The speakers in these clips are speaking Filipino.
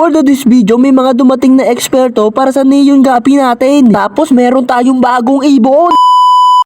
For the this video, may mga dumating na eksperto para sa Neon Gapi natin. Tapos meron tayong bagong ibon.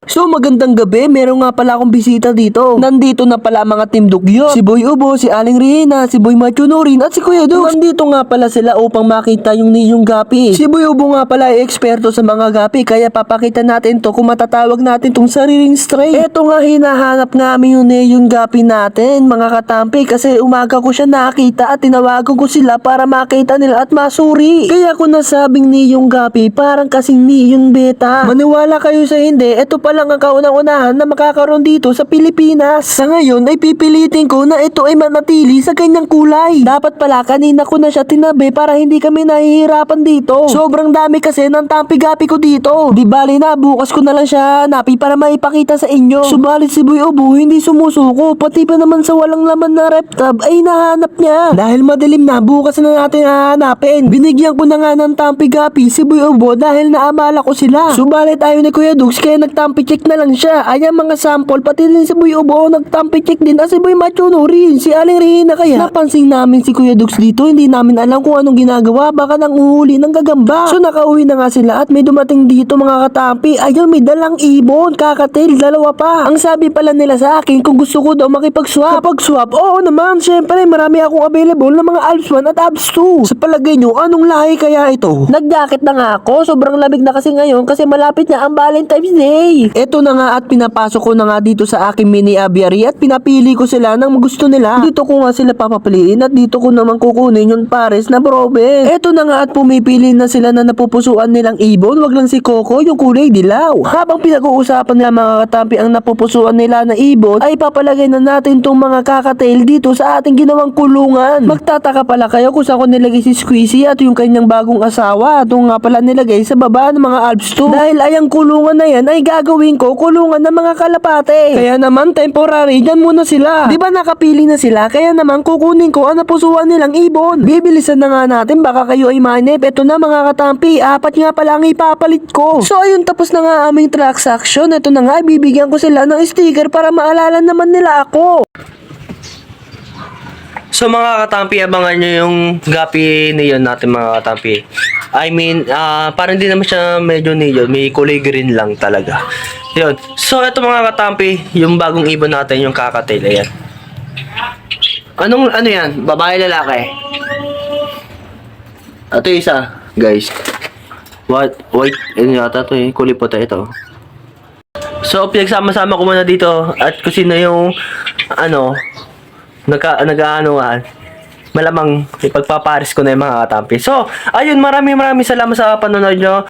So magandang gabi, meron nga pala akong bisita dito. Nandito na pala mga Team Dugyo. Si Boy Ubo, si Aling Rina, si Boy Machunurin at si Kuya Dux. Nandito nga pala sila upang makita yung Neon Gapi. Si Boy Ubo nga pala ay eksperto sa mga gapi kaya papakita natin to kung matatawag natin tong sariling stray. Eto nga hinahanap namin yung Neon Gapi natin mga katampi kasi umaga ko siya nakita at tinawagan ko sila para makita nila at masuri. Kaya ko nasabing Neon Gapi parang kasing Neon Beta. Maniwala kayo sa hindi, ito pa lang ang kaunang-unahan na makakaroon dito sa Pilipinas. Sa ngayon ay pipilitin ko na ito ay manatili sa ganyang kulay. Dapat pala kanina ko na siya tinabi para hindi kami nahihirapan dito. Sobrang dami kasi ng tampi-gapi ko dito. Di bali na, bukas ko na lang siya hanapi para maipakita sa inyo. Subalit si Boy Obo hindi sumusuko, pati pa naman sa walang laman na reptab ay nahanap niya. Dahil madilim na, bukas na natin hahanapin. Binigyan ko na nga ng tampi-gapi si Boy Obo dahil naamala ko sila. Subalit ayaw ni Kuya Dux kaya nagtampi-check na lang siya. Ayan mga sample, pati din si Boy Obo nagtampi-check din at si Boy Machuno rin. Si Aling Rihina kaya. Napansin namin si Kuya Dux dito, hindi namin alam kung anong ginagawa, baka nang uhuli ng gagamba. So nakauwi na nga sila at may dumating dito mga katampi. Ayun, may dalang ibon, kakatil, dalawa pa. Ang sabi pala nila sa akin kung gusto ko daw makipag-swap. Kapag-swap, oo naman, syempre marami akong available na mga Alps 1 at Alps 2. Sa palagay nyo, anong lahi kaya ito? Nag-jacket na nga ako, sobrang lamig na kasi ngayon kasi malapit na ang Valentine's Day. Ito na nga at pinapasok ko na nga dito sa aking mini aviary at pinapili ko sila ng gusto nila. Dito ko nga sila papapiliin at dito ko naman kukunin yung pares na probe. Ito na nga at pumipili na sila na napupusuan nilang ibon, wag lang si Coco yung kulay dilaw. Habang pinag-uusapan nila mga katampi ang napupusuan nila na ibon, ay papalagay na natin tong mga kakatail dito sa ating ginawang kulungan. Magtataka pala kayo kung saan ko nilagay si Squeezy at yung kanyang bagong asawa. Ito nga pala nilagay sa baba ng mga Alps 2. Dahil ayang kulungan na yan ay gagawin ko kulungan ng mga kalapate. Kaya naman temporary, dyan muna sila. Di ba nakapili na sila? Kaya naman kukunin ko ang napusuan nilang ibon. Bibilisan na nga natin, baka kayo ay manip. Ito na mga katampi, apat nga pala ang ipapalit ko. So ayun, tapos na nga aming transaction. Ito na nga, bibigyan ko sila ng sticker para maalala naman nila ako. So mga katampi, abangan nyo yung gapi neon natin mga katampi. I mean, ah parang hindi naman siya medyo neon, may kulay green lang talaga. Yun. So ito mga katampi, yung bagong ibon natin, yung kakatail, ayan. Anong, ano yan? Babae, lalaki? Ito isa, guys. What? White, ano yata to eh, kulay puti ito. So, pinagsama-sama ko muna dito at kung sino yung, ano, nagka, nag-aanuhan, malamang ipagpaparis ko na yung mga katampi. So, ayun, maraming maraming salamat sa panonood nyo.